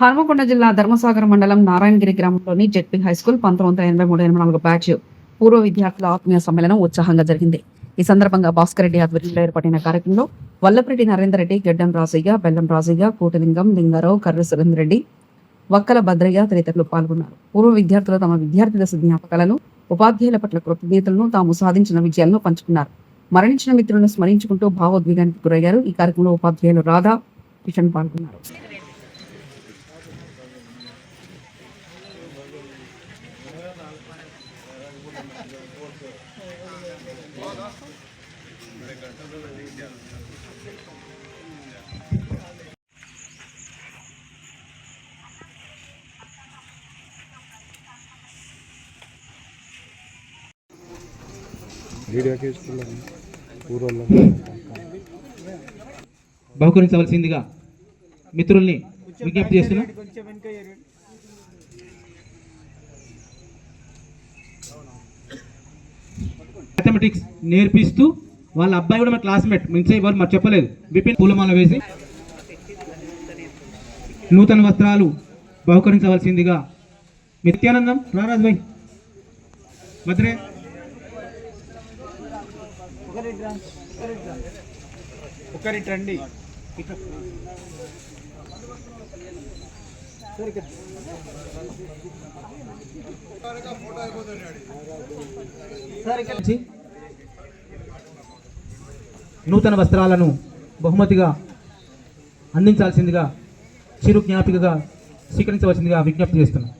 హనుమకొండ జిల్లా ధర్మసాగర్ మండలం నారాయణగిరి గ్రామంలోని జెడ్పీ హైస్కూల్ పంతొమ్మిది వందల ఎనభై మూడు ఎనభై నాలుగు బ్యాచ్ పూర్వ విద్యార్థుల ఆత్మీయ సమ్మేళనం ఉత్సాహంగా జరిగింది. ఈ సందర్భంగా భాస్కర్ రెడ్డి ఆధ్వర్యంలో ఏర్పడిన కార్యక్రమంలో వల్లపరెడ్డి నరేందర్ రెడ్డి గడ్డం రాజయ్య బెల్లం రాజయ్య కోటలింగం లింగారావు కర్ర సురేందర్ రెడ్డి వక్కల భద్రయ్య తదితరులు పాల్గొన్నారు. పూర్వ విద్యార్థులు తమ విద్యార్థి దశ జ్ఞాపకాలను ఉపాధ్యాయుల పట్ల కృతజ్ఞతలను తాము సాధించిన విజయాలను పంచుకున్నారు. మరణించిన మిత్రులను స్మరించుకుంటూ భావోద్వేగానికి గురయ్యారు. ఈ కార్యక్రమంలో ఉపాధ్యాయులు రాధా కిషన్ పాల్గొన్నారు. వీడియో ఊరోళ్ళ. బహుకరించవలసిందిగా మిత్రుల్ని విజ్ఞప్తి చేస్తున్నా. మ్యాథమెటిక్స్ నేర్పిస్తూ వాళ్ళ అబ్బాయి కూడా మా క్లాస్మేట్ మించే ఎవరు మాకు చెప్పలేదు. బిపిన్ పూలమాల వేసి నూతన వస్త్రాలు బహుకరించవలసిందిగా నిత్యానందం రారాజ్ భాయ్. మద్రే ఒకరి రండి. నూతన వస్త్రాలను బహుమతిగా అందించాల్సిందిగా చిరు జ్ఞాపికగా స్వీకరించవలసిందిగా విజ్ఞప్తి చేస్తున్నాను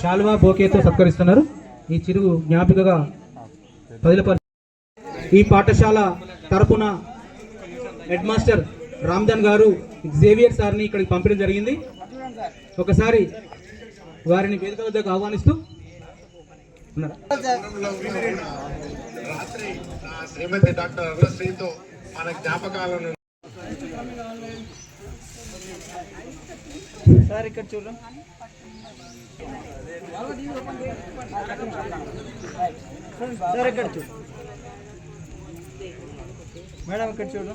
శాల్వా బోకేతో సత్కరిస్తున్నారు. ఈ చిరు జ్ఞాపికగా బదిలపరి ఈ పాఠశాల తరపున హెడ్ మాస్టర్ రామ్దాన్ గారు జేవియర్ సార్ని ఇక్కడికి పంపడం జరిగింది. ఒకసారి వారిని వేదిక వద్దకు ఆహ్వానిస్తూ రాత్రి శ్రీమతి డాక్టర్ మన జ్ఞాపకాలను సార్ ఇక్కడ చూడు. సార్ ఇక్కడ చూడు. మేడం ఇక్కడ చూడు.